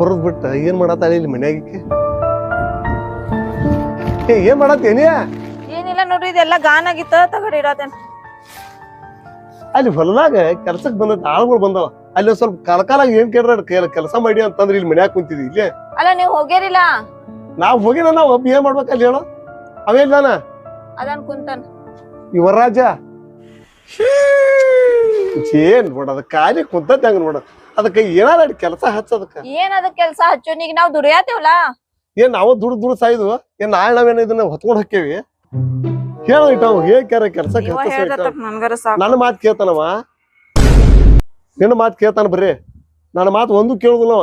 ಬರೋದ್ ಬಿಟ್ಟ. ಏನ್ ಮಾಡತ್ತಾಳೆ ಇಲ್ಲಿ ಮನ್ಯಾಗಿಕ್ಕೆ ಏ ಏನ್ ಮಾಡತ್ತೇನಿ ಏನಿಲ್ಲ ನೋಡ್ರಿ ಇದೆಲ್ಲ ಗಾನ್ ಆಗಿತ್ತ ತಗಡಿ ಇಡತೇನ್. ಅಲ್ಲಿ ಹೊಲದಾಗ ಕೆಲ್ಸಕ್ ಬಂದ ಆಳ್ಗಳು ಬಂದವ. ಅಲ್ಲಿ ಸ್ವಲ್ಪ ಸ್ವಲ್ಪ ಕಾಲ ಏನ್ ಕೇಳ್ರ ಕೆಲಸ ಮಾಡಿ ಅಂತಂದ್ರೆ ಇಲ್ಲಿ ಮನ್ಯಾಗ ಕುಂತಿದ್ವಿ ಇಲ್ಲಿ. ಅಲ್ಲ ನೀವ್ ಹೋಗ್ಯಾರಿಲ್ಲ? ನಾವ್ ಹೋಗಿನ ನಾವ್ ಒಬ್ಬ ಏನ್ ಮಾಡ್ಬೇಕ ಅಲ್ಲಿ ಹೇಳೋ. ಅವೇನ್ ಅದನ್? ಕುಂತನ್. ಯುವರಾಜ. ಏನ್ ನೋಡ ಅದ ಖಾಲಿ ಕುಂತದ್ ನೋಡೋದು ನೋಡ. ಅದಕ್ಕೆ ಏನಾರ ಕೆಲಸ ಹಚ್ಚೋದಕ್ಕ ಏನ್ ಅದಕ್ಕೆ ಕೆಲಸ ಹಚ್ಚು? ಈಗ ನಾವ್ ದುಡಿಯಾತೇವಲ್ಲ ಏನ್ ನಾವು ದುಡ್ದು ದುಡ್ ಸಾಯ್ದು ಏನ್ ನಾಳೆ ನಾವೇನ ಇದನ್ನ ಹೊತ್ಕೊಂಡ್ ಹಾಕೇವಿ ಹೇಳ ಇಟ್ಟಾವ ಹೇಳ್ಕ್ಯಾರ ಕೆಲ್ಸ ನನ್ಗರ ಸಾಕು. ನನ್ನ ಮಾತು ಕೇಳ್ತಾನವ? ನಿನ್ನ ಮಾತು ಕೇಳ್ತಾನ ಬರ್ರಿ. ನನ್ನ ಮಾತು ಒಂದು ಕೇಳುದಿಲ್ಲವ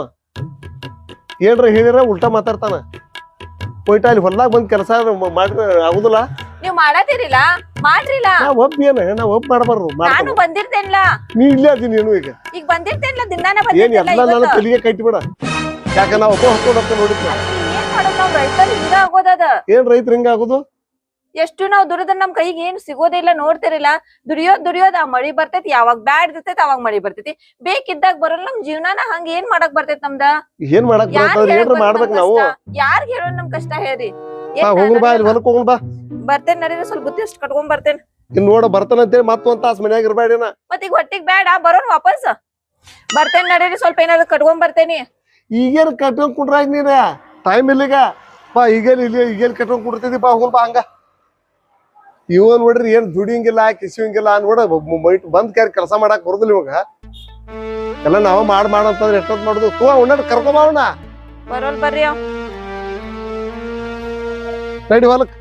ಏನ್ರ ಹೇಳಿರ ಉಲ್ಟಾ ಮಾತಾಡ್ತಾನ. ಹೋಯ್ಟ ಅಲ್ಲಿ ಹೊಲ್ದಾಗ ಬಂದ್ ಕೆಲಸ ಮಾಡಿದ್ರೆ ಆಗುದಿಲ್ಲ. ನೀವ್ ಮಾಡತಿರಿಲ್ಲ ಮಾಡ್ರಿಲ್ಲ. ನಾ ಒಬ್ಬ ಏನ ನಾ ಒಬ್ಬ ಮಾಡಬಾರ್ದು ನಾನು ಬಂದಿರ್ತೇನಲ್ಲ ಬಂದಿರ್ತೇನ್ಲ. ನೀ ಇಲ್ಲೇ ನೀನು ಈಗ. ಈಗ ಬಂದಿರ್ತೇನ್ಲ ದಿನಾನ ಏನ್ ಬಂದಿರ್ತೇನ್ಲ ಎಲ್ಲ ನನ್ನ. ತಲೆಗೆ ಕಟ್ಟಿ ಬಿಡ ಯಾಕ ನಾ ಒಬ್ಬ ಹೋಗ್ತೇನೆ ನೋಡಿದ್ನ ಏನ್ ಮಾಡೋದ್ ನಾವ್ ರೈತರ್ ಹಿಂಗ ಆಗೋದದ ಏನ್ ರೈತರ ಹಿಂಗ ಆಗುದು? ಎಷ್ಟು ನಾವ್ ದುರದ ನಮ್ ಕೈಗೆ ಏನ್ ಸಿಗೋದಿಲ್ಲ ನೋಡ್ತಿರಿಲ್ಲ. ದುಡಿಯೋದ್ ದುಡಿಯೋದ್ ಆ ಮಳಿ ಬರ್ತೈತಿ ಯಾವಾಗ ಬ್ಯಾಡ್ ಇರ್ತೈತಿ ಅವಾಗ ಮಳಿ ಬರ್ತೈತಿ. ಬೇಕಿದ್ದಾಗ ಬರೋಲ್ಲ ನಮ್ ಜೀವನಾನ ಹಂಗ ಏನ್ ಮಾಡಕ್ ಬರ್ತೈತಿ ನಮ್ದ? ಏನ್ ಮಾಡಕ್ ಬರ್ತದ ಏನ್ರ ಮಾಡ್ಬೇಕ್ ನಾವು. ಯಾರ್ಗ್ ಹೇಳೋ ನಮ್ ಕಷ್ಟ ಹೇಳ್ರಿ ಹೋಗುಣ ಬಾ ಹೊಲಕ್ ಹೋಗುಣ ಬಾ. ಬರ್ತೇನ್ ನಡೀರಿ ಸ್ವಲ್ಪ ಬುತ್ತಿ ಅಷ್ಟು ಕಟ್ಕೊಂಡ್ ಬರ್ತೇನೆ. ಇನ್ ನೋಡ ಬರ್ತಾನಂತೇಳಿ ಮತ್ತೊಂದ್ ತಾಸ್ ಮನ್ಯಾಗ ಇರ್ಬೇಡಿನ ಮತ್ ಈಗ ಹೊಟ್ಟಿಗ್ ಬ್ಯಾಡ ಬರೋನ್ ವಾಪಸ್. ಬರ್ತೇನೆ ನಡೀರಿ ಸ್ವಲ್ಪ ಏನಾದ್ರು ಕಟ್ಕೊಂಡ್ ಬರ್ತೇನಿ. ಈಗೇನ್ ಕಟ್ಕೊಂಡ್ ಕುಂಡ್ರಾಗ ನೀನ? ಟೈಮ್ ಇಲ್ಲಿಗ ಬಾ ಈಗೇನ್ ಇಲ್ಲಿ ಈಗೇನ್ ಕಟ್ಕೊಂಡ್ ಕುಂಡಿರ್ತಿದಿ ಬಾ ಹೋಗುಣ ಬಾ ಹಂಗ. ಇವ ನೋಡ್ರಿ ಏನ್ ದುಡಿಯಂಗಿಲ್ಲ ಕಿಸಿಯಂಗಿಲ್ಲ ನೋಡ ಮೈಟ್ ಬಂದ್ ಕ್ಯಾರ ಕೆಲಸ ಮಾಡಾಕ್ ಬರುದಿಲ್ಲ ಇವಾಗ. ಎಲ್ಲ ನಾವ ಮಾಡ್ ಮಾಡಂತಂದ್ರೆ ಎಷ್ಟೊತ್ ಮಾಡುದು? ತೂ ಅವನ್ನ ಕರ್ಕೊಂಬ ಅವನ. ಬರೋಲ್ ಬರ್ರಿ. ನಡಿ ಹೊಲಕ್.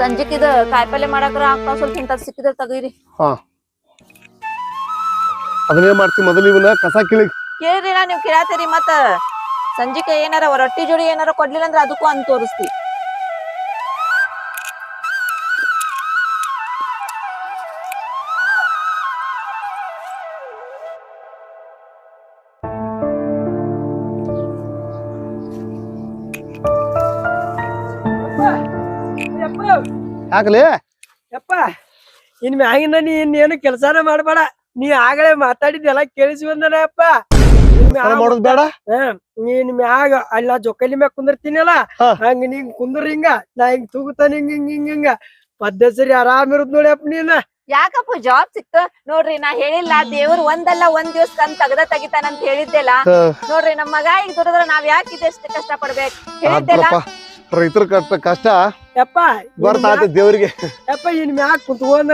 ಸಂಜಿಕ್ ಇದ ಕಾಯಿಪಲ್ಲೆ ಮಾಡಾಕ್ರ ಆಗ್ತಾವ ಸ್ವಲ್ಪ ಇಂತದ್ ಸಿಕ್ಕಿದ್ರ ತಗೀರಿ. ಹಾ. ಅದನ್ನೇ ಮಾಡ್ತಿ ಮೊದಲು ಇವನ್ನ ಕಸ ಕಿಳಿ ಕೇಳ್ರಿ ನಾ ನೀವ್ ಕೇಳಾತೀರಿ ಮತ್ತ ಸಂಜಿಕ ಏನಾರ ರೊಟ್ಟಿ ಜೋಡಿ ಏನಾರ ಕೊಡ್ಲಿಲ್ಲ ಅಂದ್ರ ಅದಕ್ಕೂ ಅಂತ ತೋರಿಸ್ತಿ. ಯಾಕಲೇ ಯಪ್ಪ ಇನ್ ಮ್ಯಾಗಿನ ನೀ ಇನ್ನೇನು ಕೆಲಸಾನ ಮಾಡಬೇಡ. ನೀ ಆಗಲೇ ಮಾತಾಡಿದ್ದೆಲ್ಲ ಕೇಳಿಸಿ ಬಂದನ ಅಪ್ಪ ಮಾಡೋದ್ ಬೇಡ? ನೀನ್ ಮ್ಯಾಗ ಅಲ್ಲ ಜೊಕಲಿ ಮ್ಯಾಗ ಕುಂದಿರ್ತೀನಲ್ಲ ಹಂಗ ನೀ ಕುಂದ್ರ ಹಿಂಗ ನಾ ಹಿಂಗ್ ತೂಗುತ್ತಾನ ಹಿಂಗ ಹಿಂಗ ಹಿಂಗ ಹಿಂಗ. ಪದ್ಧತಿ ಸರಿ ಆರಾಮ್ ಇರುದ್ ನೋಡಿ ಅಪ್ಪ ನೀನ. ಯಾಕಪ್ಪ ಜಾಬ್ ಸಿಕ್ತು? ನೋಡ್ರಿ ನಾ ಹೇಳಿಲ್ಲ ದೇವ್ರ ಒಂದಲ್ಲ ಒಂದ್ ದಿವ್ಸ ತಂದ್ ತಗದ ತೆಗಿತಾನಂತ ಹೇಳಿದ್ದೆಲ್ಲ. ನೋಡ್ರಿ ನಮ್ಮ ಮಗ ಈಗ ದುಡಿದ್ರ ನಾವ್ ಯಾಕೆ ಇದೆಷ್ಟು ಕಷ್ಟ ಪಡ್ಬೇಕು ಹೇಳಿದ್ದೆಲ್ಲ? ರೈತರ ಕಷ್ಟ ಕಷ್ಟ ಯಪ್ಪ ಬರ್ತಾತ ದೇವ್ರಿಗೆ. ಯಪ್ಪ ಇನ್ ಮ್ಯಾಗ ಕುಂತ್ಕೊಂಡ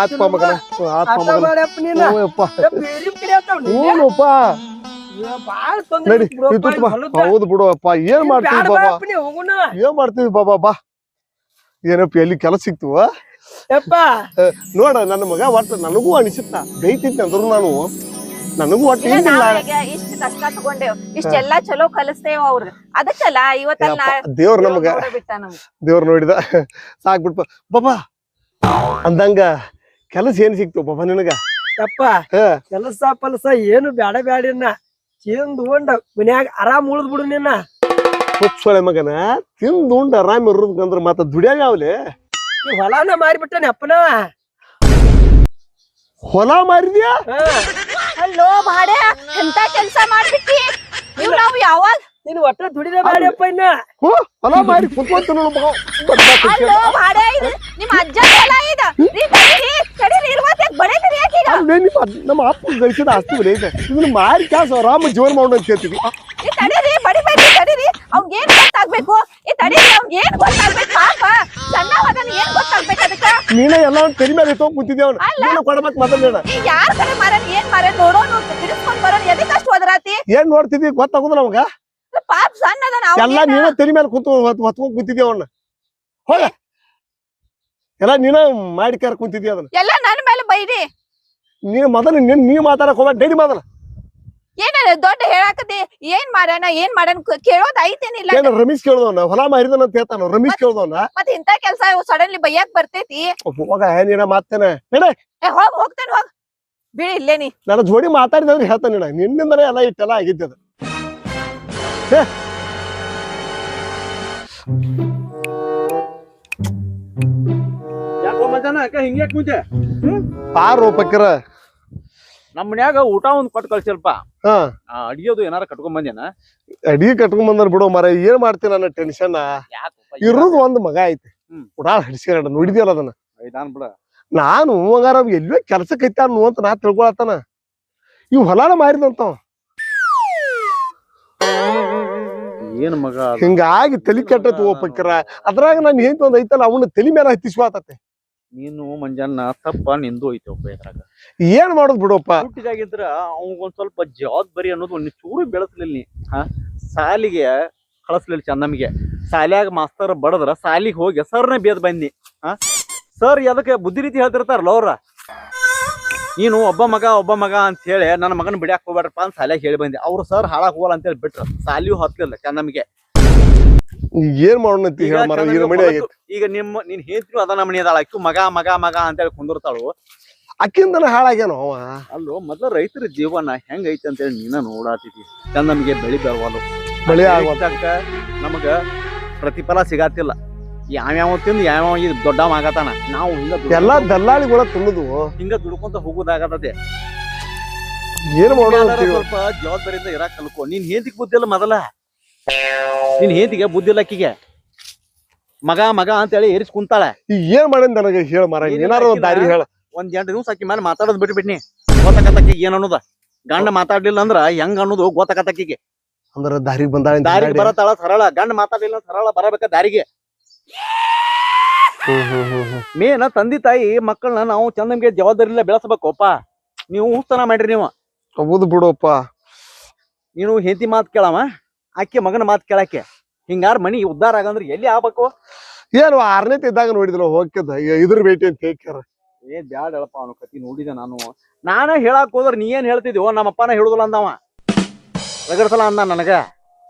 ಆತ್ಮ ಮಗನ ಆತ್ಮ ಮಾಡಪ್ಪ ನೀನ? ಯಪ್ಪ. ಬೇರೆ ಕಡೆ ಆತಾವ್. ಹೌದು ಅಪ್ಪ. ಏನ್ ಮಾಡ್ತೀವಿ ಬಾಬಾ? ಏನ್ ಮಾಡ್ತೀವಿ ಬಾಬಾ? ಬಾ. ಏನಪ್ಪ ಎಲ್ಲಿ ಕೆಲಸ ಸಿಕ್ತು? ಯಪ್ಪ. ನೋಡ ನನ್ನ ಮಗ ಒಟ್ಟು ನನಗೂ ಅನಿಸುತ್ತ. ಬೈತಿದ್ದೆ ಅಂದ್ರು ನಾನು ನನಗೂ ಒಟ್ಟು ಇಲ್ಲ ಇಷ್ಟ ಕಷ್ಟ ತಗೊಂಡೇವ್. ಇಷ್ಟೆಲ್ಲಾ ಚಲೋ ಕಲಿಸ್ತೇವ ಅವ್ರ. ಅದಕ್ಕಲ್ಲ ಇವತ್ತಲ್ಲ ದೇವ್ರ ನಮಗ ದೇವ್ರ ನೋಡಿದ. ಸಾಕ್ಬಿಟ್ಪ. ಬಾಬಾ ಅಂದಂಗ ಕೆಲಸ ಏನ್ ಸಿಕ್ತು? ಬಾಬಾ ನಿನಗ? ಯಪ್ಪ ಹಾ. ಕೆಲಸ ಪಲಸ ಏನು ಬ್ಯಾಡ ಬ್ಯಾಡಿನ ತಿಂದು ಉಂಡ ಮನ್ಯಾಗ ಆರಾಮ್ ಉಳ್ದ್ ಬಿಡು ನಿನ್ನ. ಹುಚ್ಚೊಳೆ ಮಗನ ತಿಂದು ಉಂಡ ಆರಾಮ್ ಇರೋದ್ಕಂದ್ರ ಮತ್ತ ದುಡಿಯಾಗ ಯಾವ್ಲೆ? ಹೊಲಾನ ಮಾರಿಬಿಟ್ಟನೆ ಅಪ್ಪನ. ಹೊಲ ಮಾರಿದ್ಯಾ. ಅಲ್ಲೋ ಬಾಡೆ ಎಂತ ಕೆಲ್ಸ ಮಾಡ್ಬಿಟ್ಟಿ? ನೀವು ನಾವು ಯಾವಾಗ ನೀನು ಒಟ್ಟ ದುಡಿದ ಬ್ಯಾಡಪ್ಪ ಇನ್ನ. ಹೋ ಹೊಲ ಮಾರಿ ಕುತ್ಕೊಂತ. ಅಲ್ಲೋ ಬಾಡೆ ಇದು ನಿಮ್ಮ ಅಜ್ಜ ಹೊಲ ಇದ. ರೀ ತಡೀರಿ ತಡೀರಿ ಇರುವತ್ತೆ ಬಡೇತೀರಿ ಯಾಕೀಗ ಅಲ್ಲೇ ನಮ್ಮ ಅಪ್ಪ ಗಳಿಸಿದ ಆಸ್ತಿ ಬೆಲೆ ಇದೆ. ಇದನ್ನ ಮಾರಿ ಕ್ಯಾಸ ಆರಾಮ ಜೀವನ ಮಾಡೋಣ ಅಂತ ಹೇಳ್ತೀವಿ. ಈ ತಡೀರಿ ಬಡಿಬೇಡಿ ತಡೀರಿ ಅವ್ನ್ ಏನ್ ಗೊತ್ತಾಗ್ಬೇಕು? ಈ ತಡೀರಿ ಅವ್ನ್ ಏನ್ ಗೊತ್ತಾಗ್ಬೇಕು? ಪಾಪ ಸಣ್ಣವದನ್ ಏನ್ ಗೊತ್ತಾಗ್ಬೇಕು ಅದಕ್ಕ? ನೀನೇ ಎಲ್ಲ ಮೇಲೆ ತಗೊಂಡ್ ಕುಂತಿದ್ದೆ ಅವ್ನು. ನೀನು ಕೊಡ್ಬೇಕು ಮೊದಲೇನ ಈ ಯಾರ್ ಕಡೆ ಮಾರನ್ ನೋಡೋನು ತಿರ್ಸ್ಕೊಂಡ್ ಬರೋನ್ ಎದಕ್ ಅಷ್ಟು ಒದರಾತಿ? ಏನ್ ನೋಡ್ತಿದ್ವಿ ಗೊತ್ತಾಗುದಿಲ್ಲ ನಮಗ ಪಾಪ ಸಣ್ಣ ಅದನ ಎಲ್ಲ ನೀನೇ ತೆರಿ ಮೇಲೆ ಕುಂತು ಹೊತ್- ಹೊತ್ಕೊಂಡ್ ಅವನ್ನ ಹೋಗ. ಎಲ್ಲ ನೀನ ಮಾಡಿಕಾರ ಕುಂತಿದ್ದಿ ಅದನ್ನ. ಎಲ್ಲ ನನ್ ಮೇಲೆ ಬೈದಿ? ನೀ ಮೊದಲು ನಿನ್ ನೀ ಮಾತಾಡಕ್ ಹೋಗ್ಬೇಡ ಡೈಲಿ ಮೊದಲ ಏನ ದೊಡ್ಡ ಹೇಳಾಕತಿ ಏನ್ ಮಾಡ್ಯಾನ ಏನ್ ಮಾಡೋಣ ಕೇಳೋದ್ ಐತೇನಿಲ್ಲ ಏನ ರಮೇಶ್ ಕೇಳ್ದವನ? ಹೊಲ ಮಾರಿದನ ಅಂತ ಹೇಳ್ತಾನ ರಮೇಶ್ ಕೇಳ್ದವನ? ಮತ್ತೆ ಇಂತ ಕೆಲ್ಸ ಸಡನ್ಲಿ ಬೈಯಾಕ್ ಬರ್ತೈತಿ? ಹೋಗ ನೀನ ಮಾತೇನೆ ನಡೆ ಏ ಹೋಗ್ ಹೋಗ್ತೇನೆ ಹೋಗ್. ಬಿಡಿ ಇಲ್ಲೇನಿ ನನ್ನ ಜೋಡಿ ಮಾತಾಡಿದ್ರೆ ಹೇಳ್ತಾನೆ ನಿನ್ನ ನಿನ್ನಿಂದನೇ ಎಲ್ಲ ಇಟ್ಟೆಲ್ಲ ಆಗಿದ್ದೆ ಅದು. ಹೇ. ಯಾಕೋ ಮಜಾನ ಅಕ್ಕ ಹಿಂಗ್ಯಾಕ್ ಮುಂಚೆ ಪಾರ್ ರೂಪಕ್ಕಿರ ನಮ್ಮ ಮನ್ಯಾಗ ಊಟ ಒಂದ್ ಕೊಟ್ಟು ಕಳ್ಸಿಲ್ಪ ಹಾ. ಅಡಿಯೋದು ಏನಾರ ಕಟ್ಕೊಂಡ್ ಬಂದೇನ? ಅಡಿಗೆ ಕಟ್ಕೊಂಡ್ ಬಂದ್ರ ಬಿಡು ಮರ ಏನ್ ಮಾಡ್ತೀನಿ ನನ್ನ ಟೆನ್ಷನ್ ಇರೋದು ಒಂದ್ ಮಗ ಐತಿ. ಹ್ಮ್. ಉಡಾಳ ಹಡಿಸ್ಕೊಂಡ ನೋಡಿದ್ಯಲ್ಲ ಅದನ್ನ? ಐದಾನ್ ಬಿಡ. ನಾನು ಹಂಗಾರ ಎಲ್ಲೋ ಕೆಲ್ಸಕ್ಕೆ ಐತಾನು ಅಂತ ನಾ ತಿಳ್ಕೊಳತ್ತಾನ. ಇವ್ ಹೊಲಾನ ಮಾರಿದಂತಾವ ಏನ್ ಮಗ ಹಿಂಗಾಗಿ ತಲಿ ಕೆಟ್ಟತ್ ಪಕ್ಕರ. ಅದ್ರಾಗ ನಾನು ಏನ್ ಒಂದ್ ಐತಲ್ಲ ಅವನ ತಲಿ ಮೇಲೆ ಹತ್ತಿಸ್ವಾತತೆ ನೀನು ಮಂಜಾನ ತಪ್ಪ ನಿಂದು ಐತಪ್ಪ ಇದ್ರಾಗ. ಏನ್ ಮಾಡೋದ್ ಬಿಡಪ್ಪ? ಹುಟ್ಟಿದಾಗಿದ್ರ ಅವಂಗೊಂದ್ ಸ್ವಲ್ಪ ಜವಾಬ್ದಾರಿ ಅನ್ನೋದು ಒಂದ್ ಚೂರು ಬೆಳೆಸ್ಲಿಲ್ಲ ನೀ. ಹಾ? ಸಾಲಿಗೆ ಕಳಿಸ್ಲಿಲ್ಲ ಚಂದಮ್ಗೆ ಸಾಲ್ಯಾಗ ಮಾಸ್ತರ್ ಬಡದ್ರ ಸಾಲಿಗೆ ಹೋಗಿ ಸರ್ನೇ ಬೇದ್ ಬಂದಿ. ಹಾ? ಸರ್ ಅದಕ್ಕೆ ಬುದ್ಧಿ ರೀತಿ ಹೇಳ್ತಿರ್ತಾರಲ್ಲ ಅವ್ರ? ನೀನು ಒಬ್ಬ ಮಗ ಒಬ್ಬ ಮಗ ಅಂತ ಹೇಳಿ ನನ್ನ ಮಗನ ಬಿಡ್ಯಾಕ ಹೋಗ್ಬೇಡ್ರಪ್ಪ ಅಂತ ಸಾಲ್ಯಾಗ ಹೇಳಿ ಬಂದೆ. ಅವ್ರು ಸರ್ ಹಾಳಾಗ್ ಹೋಗಲ್ಲ ಅಂತ ಹೇಳಿ ಬಿಟ್ರ. ಸಾಲಿಯೂ ಹತ್ಲಿಲ್ಲ ಚಂದಮ್ಗೆ ಏನ್ ಮಾಡೋಣ ಈಗ ನಿಮ್ಮ ನೀನ್ ಹೇಳ್ತೀವಿ ಅದ ಮನಿ ಅದಾಳ. ಅಕ್ಕು ಮಗ ಮಗ ಮಗ ಅಂತೇಳಿ ಕುಂದಿರ್ತಾಳು. ಅಕ್ಕಿಂದನ ಹಾಳಾಗ್ಯಾನ ಅವ? ಅಲ್ಲೋ ಮೊದ್ಲ ರೈತರ ಜೀವನ ಹೆಂಗ್ ಐತಿ ಅಂತೇಳಿ ನೀನ ನೋಡಾತಿದಿ ನಮಗೆ ಬೆಳಿ ಬೆಳವಲ್ಲ ಬೆಳಿ ಆಗ ನಮಗ ಪ್ರತಿಫಲ ಸಿಗಾತಿಲ್ಲ. ಯಾವ್ಯಾವ ತಿಂದು ಯಾವ್ಯಾವ ಇದು ದೊಡ್ಡ ಆಗತಾನ ನಾವು ಹಿಂಗ ಎಲ್ಲಾ ದಲ್ಲಾಳಿಗಳ ತುಂಬುದು ಹಿಂಗ ದುಡ್ಕೊಂತ ಹೋಗುದಾಗತದೆ. ಏನ್ ಮಾಡೋಣ ಸ್ವಲ್ಪ ಜವಾಬ್ದಾರಿಯಿಂದ ಇರಾಕ್ ಕಲ್ಕೋ. ನೀನ್ ಹೇಂತಿಗೆ ಬುದ್ಧಿ ಇಲ್ಲ ಮೊದಲ? ನೀನ್ ಹೇಂತಿಗೆ ಬುದ್ಧಿ ಇಲ್ಲ ಆಕಿಗೆ? ಮಗ ಮಗ ಅಂತೇಳಿ ಏರಿಸ್ ಕುಂತಾಳೆ. ಈಗ ಏನ್ ಮಾಡಿ ನನಗೆ ಹೇಳ ಮರ ಏನಿಲ್ಲ ಏನಾರ ಒಂದ್ ದಾರಿ ಹೇಳ. ಒಂದ್ ಎಂಟು ದಿವ್ಸ ಆಕಿ ಮೇಲೆ ಮಾತಾಡೋದ್ ಬಿಟ್ಬಿಟ್ನಿ. ಗೊತ್ತಾಕತ್ತಕ್ಕಿ ಏನ್ ಅನ್ನೋದ? ಗಂಡ ಮಾತಾಡ್ಲಿಲ್ಲ ಅಂದ್ರ ಹೆಂಗ್ ಅನ್ನೋದು ಗೊತ್ತಾಕತ್ತಕ್ಕಿಗೆ ಅಂದ್ರ ದಾರಿಗೆ ಬಂದಾಳೆ ದಾರಿ ದಾರಿಗೆ. ಬರತಾಳ ಸರಳ. ಗಂಡ ಮಾತಾಡ್ಲಿಲ್ಲ ಅಂದ್ರ ಸರಳ ಬರಬೇಕ ದಾರಿಗೆ. ಮೇನ ತಂದೆ ತಾಯಿ ಮಕ್ಕಳನ್ನ ನಾವು ಚಂದಂಗೆ ಜವಾಬ್ದಾರಿಲ್ಲ ಬೆಳೆಸಬೇಕಪ್ಪ. ನೀವು ಹುಸ್ತನ ಮಾಡ್ರಿ ನೀವು. ಹೌದು ಬಿಡೋಪ್ಪ. ನೀನು ಹೆಂಡತಿ ಮಾತು ಕೇಳವ? ಆಕೆ ಮಗನ ಮಾತು ಕೇಳಾಕೆ. ಹಿಂಗಾರ ಮನಿ ಉದ್ದಾರ ಆಗಂದ್ರ ಎಲ್ಲಿ ಆಗ್ಬೇಕು? ಏನು ಆರನೇ ಇದ್ದಾಗ ನೋಡಿದ್ರು ಹೋಗ್ತದ ಇದ್ರ ಭೇಟಿ ಅಂತ ಹೇಳ್ಕ್ಯಾರ. ಏನ್ ಬ್ಯಾಡ ಹೇಳಪ್ಪ ಅವನು ಕತಿ ನೋಡಿದೆ ನಾನು. ನಾನೇ ಹೇಳಕ್ ಹೋದ್ರ ನೀ ಏನ್ ಹೇಳ್ತಿದ್ಯೋ ನಮ್ಮಪ್ಪನ ಹೇಳುದಿಲ್ಲ ಅಂದವ. ರಗಡ್ಸಲ ಅಂದ ನನಗ.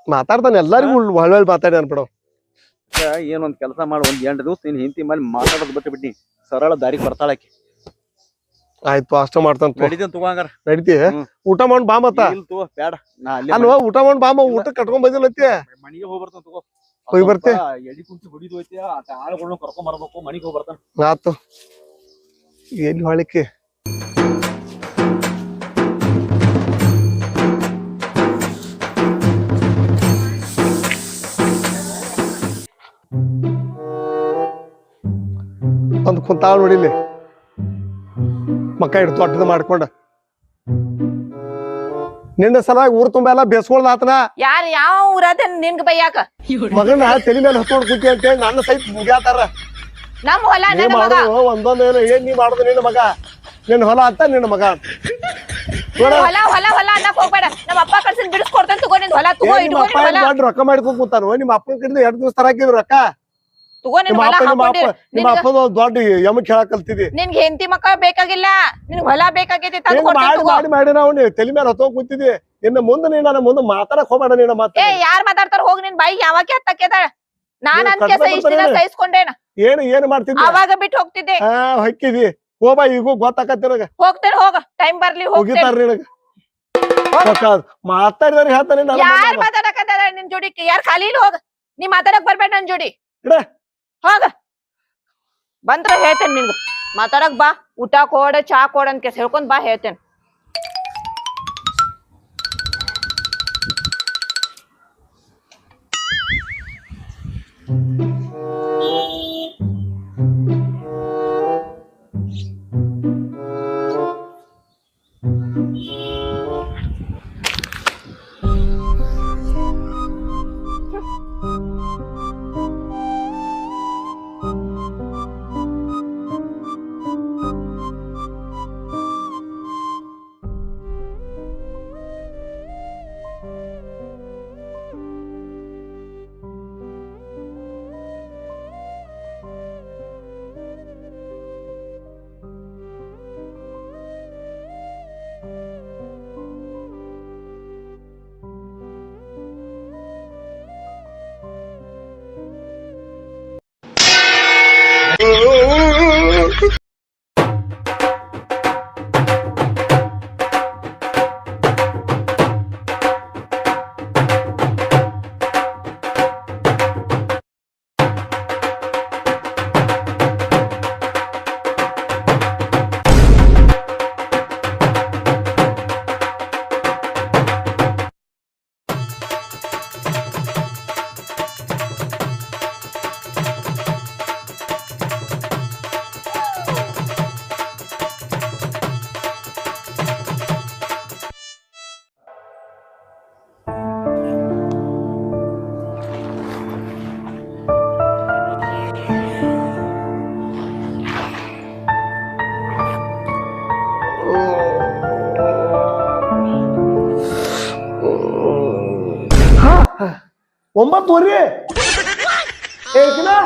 ಮಾತಾಡ್ತಾನೆ ಎಲ್ಲರಿಗೂ ಒಳ್ಳೆ ಮಾತಾಡಿ ಅನ್ಬಿಡ. ಈಗ ಒಂದ್ ಕೆಲಸ ಮಾಡಿ ಒಂದು ಎಂಟು ದಿವಸ ನೀನ್ ಹಿಂತಿ ಮೇಲೆ ಮಾತಾಡೋದು ಬಿಟ್ಟು ಬಿಟ್ಟಿ ಸರಳ ದಾರಿಗೆ ಬರ್ತಾಳಾಕಿ ಆಯ್ತು ಅಷ್ಟ ಮಾಡ್ತಾನ ನಡಿದೇನ್ ತಗೋಂಗಾರ ನಡಿತಿ. ಊಟ ಮಾಡ್ ಬಾ ಮತ್ತ. ಇಲ್ಲ ತಗೋ ನಾ ಅಲ್ಲಿ ಅಲ್ವಾ ಊಟ ಮಾಡ್ ಬಾ ಊಟ ಕಟ್ಕೊಂಡ್ ಬಂದಿಲ್ಲತ್ತಿ ಮನಿಗೆ ಹೋಗಿ ಬರ್ತಾನ ತಗೋ. ಹೋಗಿ ಬರ್ತೆ. ಎಡಿ ಕುಂಚಿ ಹೊಡಿದು ಐತಿ ಆ ಆಳುಗಳನ್ನ ಕರ್ಕೊಂಡ್ ಬರ್ಬೇಕು ಮನಿಗೆ ಹೋಗಿ ಬರ್ತಾನ. ಆತು. ಎಲ್ಲಿ ಹೊಳಿಕೆ? ಕುಂತಾಳ ನೋಡಿಲಿ ಮಕ್ಕ ಹಿಡ್ದು ದೊಡ್ಡದ ಮಾಡ್ಕೊಂಡ. ನಿನ್ನ ಸಲಾಗಿ ಊರ್ ತುಂಬ ಎಲ್ಲ ಬೇಸ್ಕೊಳ್ದ ಆತನ? ಯಾರ ಯಾವ ಊರದ ನಿನ್ಗ ಬೈಯಾಕ ಮಗನ ತಲೆ ಮೇಲೆ ಹತ್ಕೊಂಡ್ ಕುಂತಿ ಅಂತೇಳಿ ನನ್ನ ಸಹಿತ ಮುಗ್ಯಾತಾರ. ನಮ್ ಹೊಲ ನೀ ನನ್ನ ಮಗ. ಮಾಡೋದು ಒಂದೊಂದ್ ಏನು ಏನ್ ನೀ ಮಾಡುದು ನಿನ್ನ ಮಗ? ನಿನ್ನ ಹೊಲ ಅಂತ ನಿನ್ನ ಮಗ ಅಂತ. ನೋಡ. ಹೊಲ ಹೊಲ ಹೊಲ ಅನ್ನಕ್ ಹೋಗ್ಬೇಡ. ನಮ್ಮ ಅಪ್ಪ ಕಳ್ಸಿದ್ ಬಿಡಿಸ್ಕೊಡ್ತಾನೆ ತಗೋ ನಿನ್ ಹೊಲ ತಗೋ ಏನ್ ನಿಮ್ಮ ಇಟ್ಕೋ ಅಪ್ಪ ನಿನ್ ಹೊಲ. ದೊಡ್ಡ ರೊಕ್ಕ ಮಾಡ್ಕೊಂಡ್ ಕೂತಾನು? ನಿಮ್ಮ ಅಪ್ಪನ ಕಡೆ ಎರಡ್ ದಿವಸ ತರಾಕಿದ್ರು ರೊಕ್ಕ? ತಗೋ ನಿನ್ ನಿಮ್ಮ ಹೊಲ ಅಪ್ಪ ನಿಮ್ಮ ಅಪ್ಪ ನಿಮ್ಮ ಅಪ್ಪದ ದೊಡ್ಡ ಯಮಕ್ ಹೇಳಕ್ ಕಲ್ತಿದಿ ನಿನ್ಗೆ ಹೆಂಡತಿ ಮಕ್ಕ ಬೇಕಾಗಿಲ್ಲ ನಿನ್ ಹೊಲ ಬೇಕಾಗೈತಿ ತಂದ್ ಏನ್ ಕೊಡ್ತೀನಿ ಮಾಡಿ ತಗೋ. ಮಾಡಿ ಮಾಡಿ ನಾವು ತಲೆ ಮೇಲೆ ಹತ್ತೋಗ್ ಕೂತಿದಿ. ಇನ್ನು ಮುಂದೆ ನೀ ನನ್ನ ಮುಂದೆ ಮಾತಾಡಕ್ ಹೋಗ್ಬೇಡ ನೀನ ಏ ಯಾರ್ ಮಾತಾಡ್ತಾರ ಹೋಗ್ ನಿನ್ ಬಾಯಿ ಯಾವಾಗ ಹತ್ತಕ್ಕೆದ ನಾನ್ ನೀವ್ ಅನ್ಕೆ ಕಟ್ಕೊಂಡ್ ಇಷ್ಟ ದಿನ ಬರ್ತಾರೇನ? ಸಹಿಸ್ಕೊಂಡೇನ? ಏನ್ ಏನ್ ಮಾಡ್ತಿದ್ದಿ? ಅವಾಗ ಬಿಟ್ಟು ಹೋಗ್ತಿದ್ದೆ. ಹಾ ಹೊಕ್ಕಿದಿ. ಹೋಬಾ ಈಗೂ ಗೊತ್ತಾಕತ್ತಿ ನನಗ. ಹೋಗ್ತೇನೆ ಹೋಗ. ಟೈಮ್ ಬರ್ಲಿ ಹೋಗ್ತೇನೆ. ಹೋಗಿತಾರ ನಿನಗ. ಮಾತಾಡಿದ್ರೆ ಹೇಳ್ತಾನೆ ಯಾರ್. ಮಾತಾಡಕತ್ತಾರ ನಿನ್ ಜೋಡಿ ಯಾರ್ ಖಾಲಿ ಹೋಗ? ನೀ ಮಾತಾಡಕ್ ಬರ್ಬೇಡ ನನ್ ಜೋಡಿ. ಹೋಗ. ಬಂದ್ರೆ ಹೇಳ್ತೇನೆ ನಿನ್ಗ ಮಾತಾಡಕ್ ಬಾ. ಊಟ ಕೊಡ ಚಾ ಕೊಡ ಅಂತ ಕೇಸ್ ಹೇಳ್ಕೊಂಡ್ ಬಾ ಹೇಳ್ತೇನೆ. ಒಂಬತ್ತುವರೆ ಏಕನಾ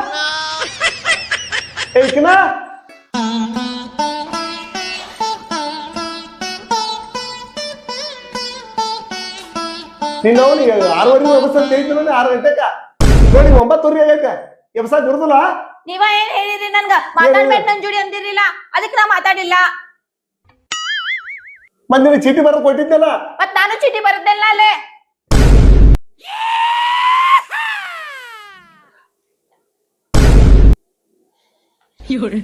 ಏಕನಾ ನೀನು ಅವನಿಗೆ ಆರೂವರೆ ಎಬ್ಸಂತ ಹೇಳಿದ್ನು ನೋಡಿ ಆರು ಗಂಟೆಕ? ನೋಡಿ ಒಂಬತ್ತುವರೆ ಆಗೈತೆ. ಎಬ್ಸಕ್ ಇರುದಿಲ್ಲ ನೀವ ಏನ್ ಹೇಳಿದ್ರಿ ನನ್ಗ? ಮಾತಾಡ್ಬೇಡ ನನ್ ಜೋಡಿ ಅಂದಿರ್ಲಿಲ್ಲ. ಅದಕ್ಕೆ ನಾ ಮಾತಾಡಿಲ್ಲ. ಮತ್ತೆ ಚೀಟಿ ಬರೋದು ಕೊಟ್ಟಿದ್ದಲ್ಲ? ಮತ್ ನಾನು ಚೀಟಿ ಬರದ್ದಲ್ಲ ಅಲ್ಲೇ. 有人